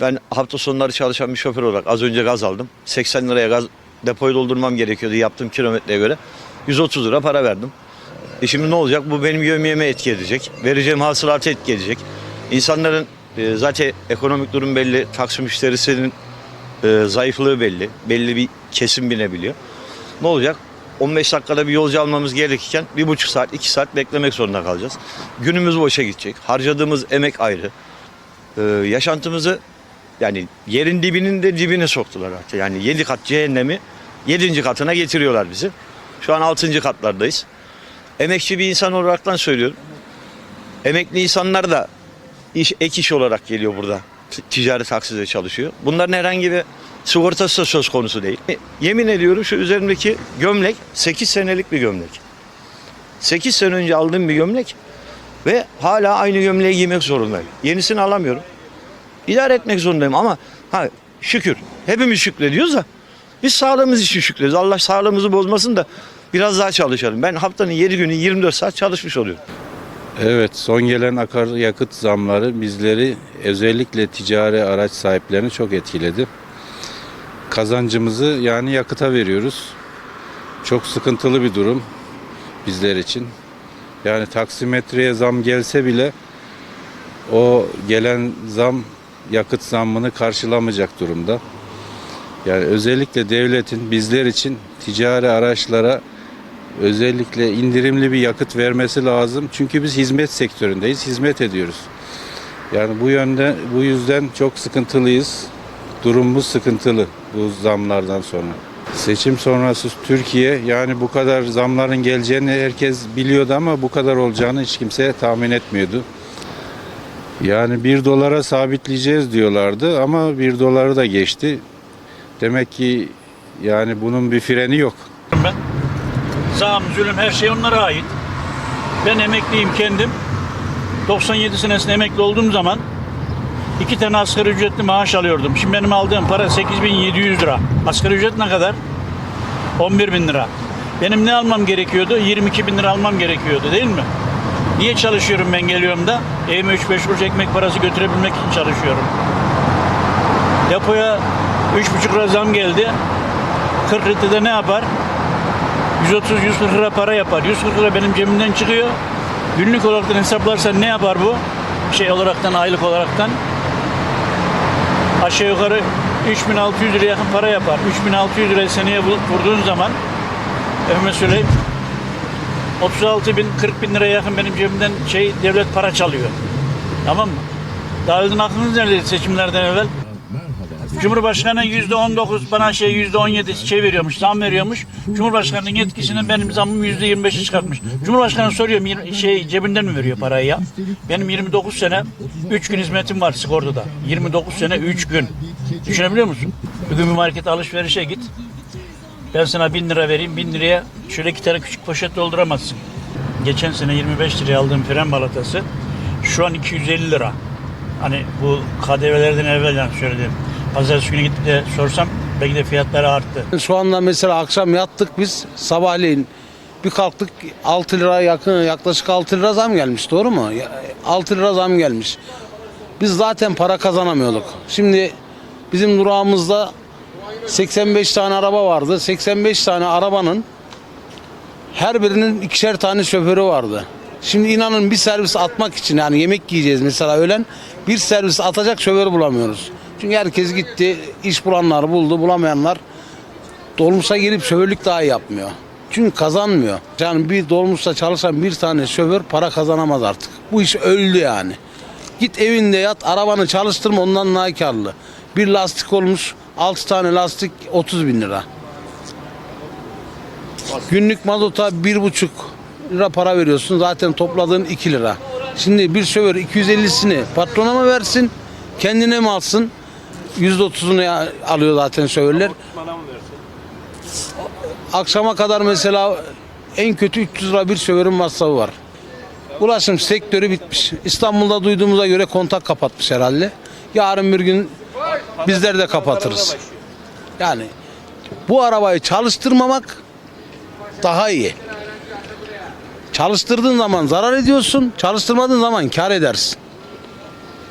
Ben hafta sonları çalışan bir şoför olarak az önce gaz aldım. 80 liraya gaz depoyu doldurmam gerekiyordu yaptığım kilometreye göre. 130 lira para verdim. E şimdi ne olacak? Bu benim yövmiyeme etki edecek. Vereceğim hasılatı etki edecek. İnsanların e, zaten ekonomik durum belli. Taksi müşterisinin e, zayıflığı belli. Belli bir kesim binebiliyor. Ne olacak? 15 dakikada bir yolcu almamız gerekirken bir buçuk saat, iki saat beklemek zorunda kalacağız. Günümüz boşa gidecek. Harcadığımız emek ayrı. Ee, yaşantımızı yani yerin dibinin de dibine soktular artık. Yani 7 kat cehennemi 7. katına getiriyorlar bizi. Şu an 6. katlardayız. Emekçi bir insan olaraktan söylüyorum. Emekli insanlar da iş, ek iş olarak geliyor burada. T- Ticari takside çalışıyor. Bunların herhangi bir sigortası da söz konusu değil. Yemin ediyorum şu üzerimdeki gömlek 8 senelik bir gömlek. 8 sene önce aldığım bir gömlek ve hala aynı gömleği giymek zorundayım. Yenisini alamıyorum. İdare etmek zorundayım ama ha, şükür. Hepimiz şükrediyoruz da biz sağlığımız için şükrediyoruz. Allah sağlığımızı bozmasın da biraz daha çalışalım. Ben haftanın 7 günü 24 saat çalışmış oluyorum. Evet, son gelen akaryakıt zamları bizleri özellikle ticari araç sahiplerini çok etkiledi. Kazancımızı yani yakıta veriyoruz. Çok sıkıntılı bir durum bizler için. Yani taksimetreye zam gelse bile o gelen zam yakıt zammını karşılamayacak durumda. Yani özellikle devletin bizler için ticari araçlara özellikle indirimli bir yakıt vermesi lazım. Çünkü biz hizmet sektöründeyiz, hizmet ediyoruz. Yani bu yönde bu yüzden çok sıkıntılıyız. Durumumuz sıkıntılı bu zamlardan sonra. Seçim sonrası Türkiye yani bu kadar zamların geleceğini herkes biliyordu ama bu kadar olacağını hiç kimse tahmin etmiyordu. Yani bir dolara sabitleyeceğiz diyorlardı ama bir doları da geçti. Demek ki yani bunun bir freni yok. ben. Zam, zulüm her şey onlara ait. Ben emekliyim kendim. 97 senesinde emekli olduğum zaman iki tane asgari ücretli maaş alıyordum. Şimdi benim aldığım para 8700 lira. Asgari ücret ne kadar? 11 bin lira. Benim ne almam gerekiyordu? 22 bin lira almam gerekiyordu değil mi? Niye çalışıyorum ben geliyorum da? Evime 3-5 kuruş ekmek parası götürebilmek için çalışıyorum. Depoya 3,5 lira zam geldi. 40 litrede ne yapar? 130-140 lira para yapar. 140 lira benim cebimden çıkıyor. Günlük olaraktan hesaplarsan ne yapar bu? Şey olaraktan, aylık olaraktan. Aşağı yukarı 3600 lira yakın para yapar. 3600 lirayı seneye vurduğun zaman efendime söyleyeyim 36 bin, 40 bin liraya yakın benim cebimden şey devlet para çalıyor. Tamam mı? Daha önceden aklınız neredeydi seçimlerden evvel? Cumhurbaşkanı yüzde 19 bana şey yüzde 17 şey veriyormuş, zam veriyormuş. Cumhurbaşkanının yetkisini benim zamım yüzde 25'e çıkartmış. Cumhurbaşkanı soruyorum şey cebinden mi veriyor parayı ya? Benim 29 sene 3 gün hizmetim var sigortada. 29 sene 3 gün. Düşünebiliyor musun? Bugün bir markete alışverişe git. Ben sana 1000 lira vereyim. 1000 liraya şöyle iki tane küçük poşet dolduramazsın. Geçen sene 25 liraya aldığım fren balatası şu an 250 lira. Hani bu KDV'lerden evvelden söyledim. Pazartesi günü gidip de sorsam belki de fiyatları arttı. Şu anda mesela akşam yattık biz sabahleyin bir kalktık 6 lira yakın yaklaşık 6 lira zam gelmiş doğru mu? Ya- 6 lira zam gelmiş. Biz zaten para kazanamıyorduk. Şimdi bizim durağımızda 85 tane araba vardı. 85 tane arabanın her birinin ikişer tane şoförü vardı. Şimdi inanın bir servis atmak için yani yemek yiyeceğiz mesela öğlen bir servis atacak şoför bulamıyoruz. Çünkü herkes gitti iş bulanlar buldu bulamayanlar dolmuşa gelip şoförlük daha yapmıyor. Çünkü kazanmıyor. Yani bir dolmuşta çalışan bir tane şoför para kazanamaz artık. Bu iş öldü yani. Git evinde yat arabanı çalıştırma ondan daha. Bir lastik olmuş 6 tane lastik 30 bin lira. Günlük mazota bir buçuk lira para veriyorsun. Zaten topladığın 2 lira. Şimdi bir şoför 250'sini patrona mı versin? Kendine mi alsın? %30'unu ya- alıyor zaten şoförler. Akşama kadar mesela en kötü 300 lira bir şoförün masrafı var. Ulaşım sektörü bitmiş. İstanbul'da duyduğumuza göre kontak kapatmış herhalde. Yarın bir gün bizler de kapatırız. Yani bu arabayı çalıştırmamak daha iyi. Çalıştırdığın zaman zarar ediyorsun, çalıştırmadığın zaman kar edersin.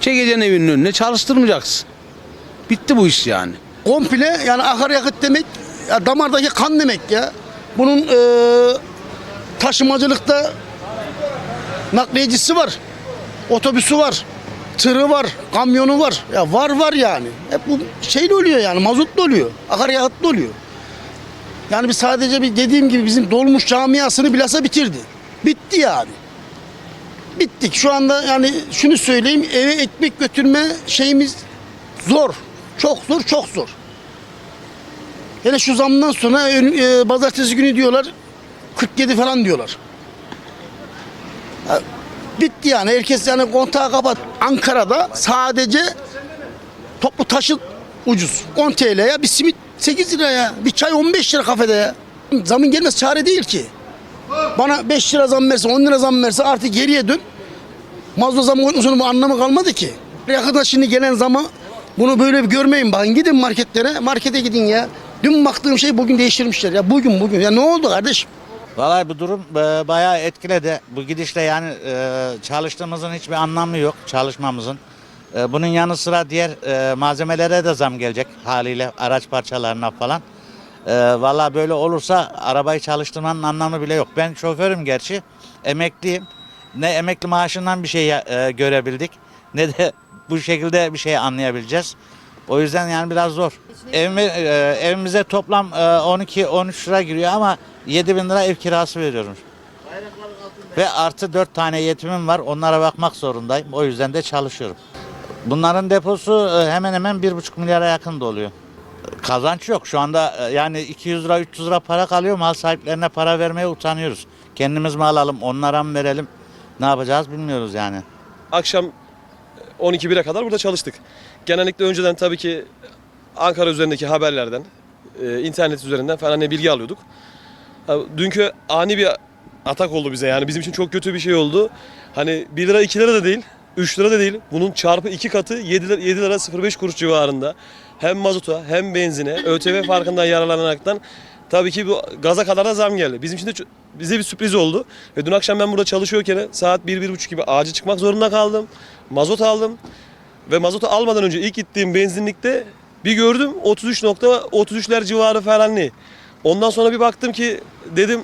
Çekeceksin evinin önüne, çalıştırmayacaksın. Bitti bu iş yani. Komple yani akaryakıt demek ya damardaki kan demek ya. Bunun e, taşımacılıkta nakliyecisi var. Otobüsü var. Tırı var, kamyonu var. Ya var var yani. Hep bu şeyle oluyor yani mazotlu oluyor. Akaryakıtlı oluyor. Yani biz sadece bir dediğim gibi bizim dolmuş camiasını bilhassa bitirdi. Bitti yani. Bittik. Şu anda yani şunu söyleyeyim eve ekmek götürme şeyimiz zor. Çok zor, çok zor. Hele şu zamdan sonra ön- e, pazartesi günü diyorlar 47 falan diyorlar. Ya, bitti yani. Herkes yani kontağı kapat. Ankara'da sadece toplu taşıt ucuz. 10 TL'ye bir simit 8 liraya. Bir çay 15 lira kafede ya. Zamın gelmez çare değil ki. Bana 5 lira zam verse 10 lira zam verse artık geriye dön. Mazda zamı sonra bu anlamı kalmadı ki. Yakında şimdi gelen zamı bunu böyle bir görmeyin bakın gidin marketlere markete gidin ya. Dün baktığım şey bugün değiştirmişler ya bugün bugün ya ne oldu kardeşim? Vallahi bu durum e, bayağı etkiledi. Bu gidişle yani e, çalıştığımızın hiçbir anlamı yok çalışmamızın. E, bunun yanı sıra diğer e, malzemelere de zam gelecek haliyle araç parçalarına falan. E, vallahi böyle olursa arabayı çalıştırmanın anlamı bile yok. Ben şoförüm gerçi emekliyim. Ne emekli maaşından bir şey e, görebildik ne de bu şekilde bir şey anlayabileceğiz. O yüzden yani biraz zor. Evime, e, evimize toplam e, 12-13 lira giriyor ama 7 bin lira ev kirası veriyorum. Ve artı 4 tane yetimim var. Onlara bakmak zorundayım. O yüzden de çalışıyorum. Bunların deposu e, hemen hemen 1,5 milyara yakın doluyor. Kazanç yok. Şu anda e, yani 200 lira 300 lira para kalıyor. Mal sahiplerine para vermeye utanıyoruz. Kendimiz mi alalım, onlara mı verelim? Ne yapacağız bilmiyoruz yani. akşam 12-1'e kadar burada çalıştık. Genellikle önceden tabii ki Ankara üzerindeki haberlerden, e, internet üzerinden falan ne bilgi alıyorduk. Ha, Dünkü ani bir atak oldu bize yani bizim için çok kötü bir şey oldu. Hani 1 lira 2 lira da değil, 3 lira da değil. Bunun çarpı 2 katı 7 lira, 7 lira 05 kuruş civarında. Hem mazota hem benzine ÖTV farkından yararlanaraktan tabii ki bu gaza kadar da zam geldi. Bizim için de bize bir sürpriz oldu. Ve dün akşam ben burada çalışıyorken saat 1-1.30 gibi acil çıkmak zorunda kaldım. Mazot aldım. Ve mazotu almadan önce ilk gittiğim benzinlikte bir gördüm 33.33'ler civarı falan ne. Ondan sonra bir baktım ki dedim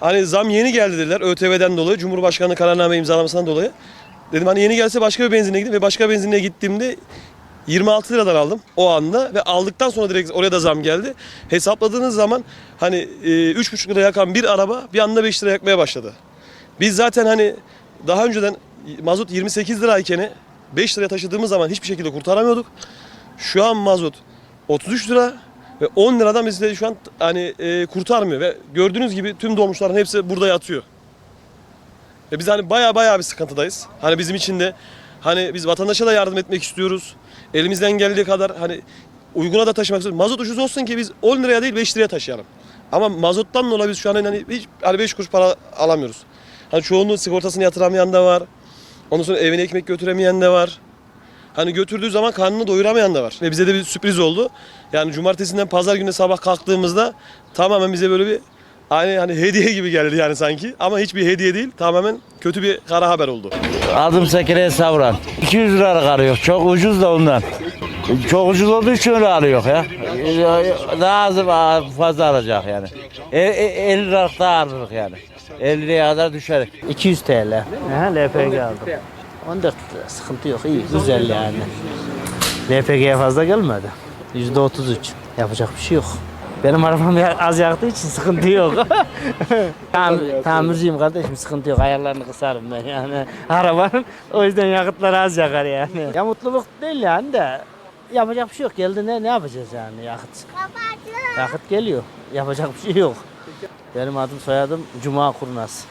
hani zam yeni geldi dediler ÖTV'den dolayı Cumhurbaşkanı kararname imzalamasından dolayı. Dedim hani yeni gelse başka bir benzinliğe gideyim ve başka benzinliğe gittiğimde 26 liradan aldım o anda ve aldıktan sonra direkt oraya da zam geldi. Hesapladığınız zaman hani e, 3,5 lira yakan bir araba bir anda 5 lira yakmaya başladı. Biz zaten hani daha önceden mazot 28 lirayken 5 liraya taşıdığımız zaman hiçbir şekilde kurtaramıyorduk. Şu an mazot 33 lira ve 10 liradan bizi şu an hani e, kurtarmıyor ve gördüğünüz gibi tüm dolmuşların hepsi burada yatıyor. Ve biz hani baya baya bir sıkıntıdayız. Hani bizim için de hani biz vatandaşa da yardım etmek istiyoruz. Elimizden geldiği kadar hani uyguna da taşımak istiyoruz. Mazot ucuz olsun ki biz 10 liraya değil 5 liraya taşıyalım. Ama mazottan dolayı biz şu an hani hiç hani 5 kuruş para alamıyoruz. Hani çoğunluğu sigortasını yatıramayan da var. Ondan sonra evine ekmek götüremeyen de var. Hani götürdüğü zaman karnını doyuramayan da var. Ve bize de bir sürpriz oldu. Yani cumartesinden pazar günü sabah kalktığımızda tamamen bize böyle bir aynı hani hediye gibi geldi yani sanki. Ama hiçbir hediye değil. Tamamen kötü bir kara haber oldu. Adım Sekire Savran. 200 lira arıyor. Çok ucuz da ondan. Çok ucuz olduğu için öyle arıyor ya. Daha az fazla alacak yani. E, e, 50 lira daha alırız yani. 50 liraya kadar düşerik. 200 TL. Aha, LPG aldım. Onda sıkıntı yok. iyi, güzel yani. LPG'ye fazla gelmedi. %33. Yapacak bir şey yok. Benim arabam ya- az yaktığı için sıkıntı yok. Tam, tamirciyim kardeşim sıkıntı yok. Ayarlarını kısarım ben yani. Arabanın o yüzden yakıtları az yakar yani. Ya mutluluk değil yani de yapacak bir şey yok. Geldi ne ne yapacağız yani yakıt. Yakıt geliyor. Yapacak bir şey yok. Benim adım soyadım Cuma Kurnaz.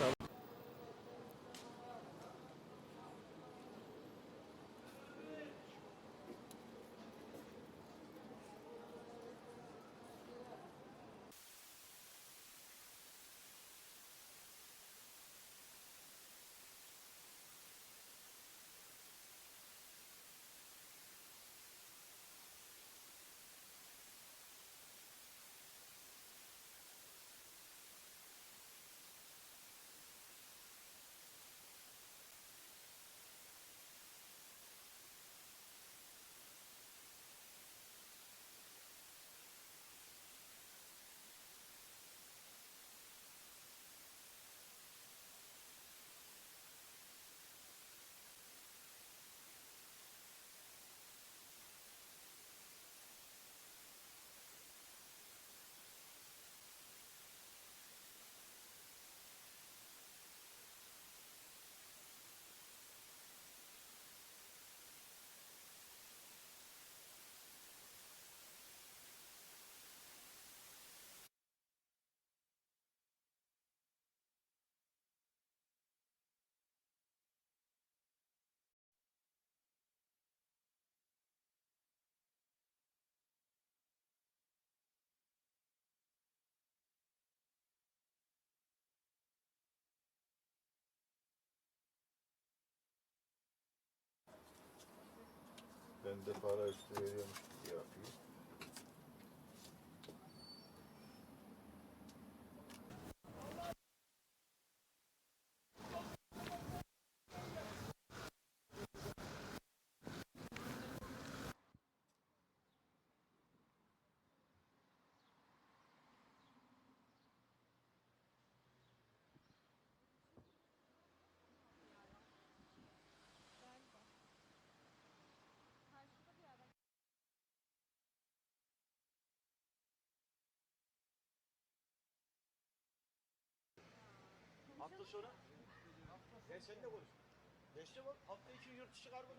Ben de para üstü veriyormuş gibi yapayım. Hafta sonra ben seninle konuş. Beşte bak hafta içi yurt dışı kargo.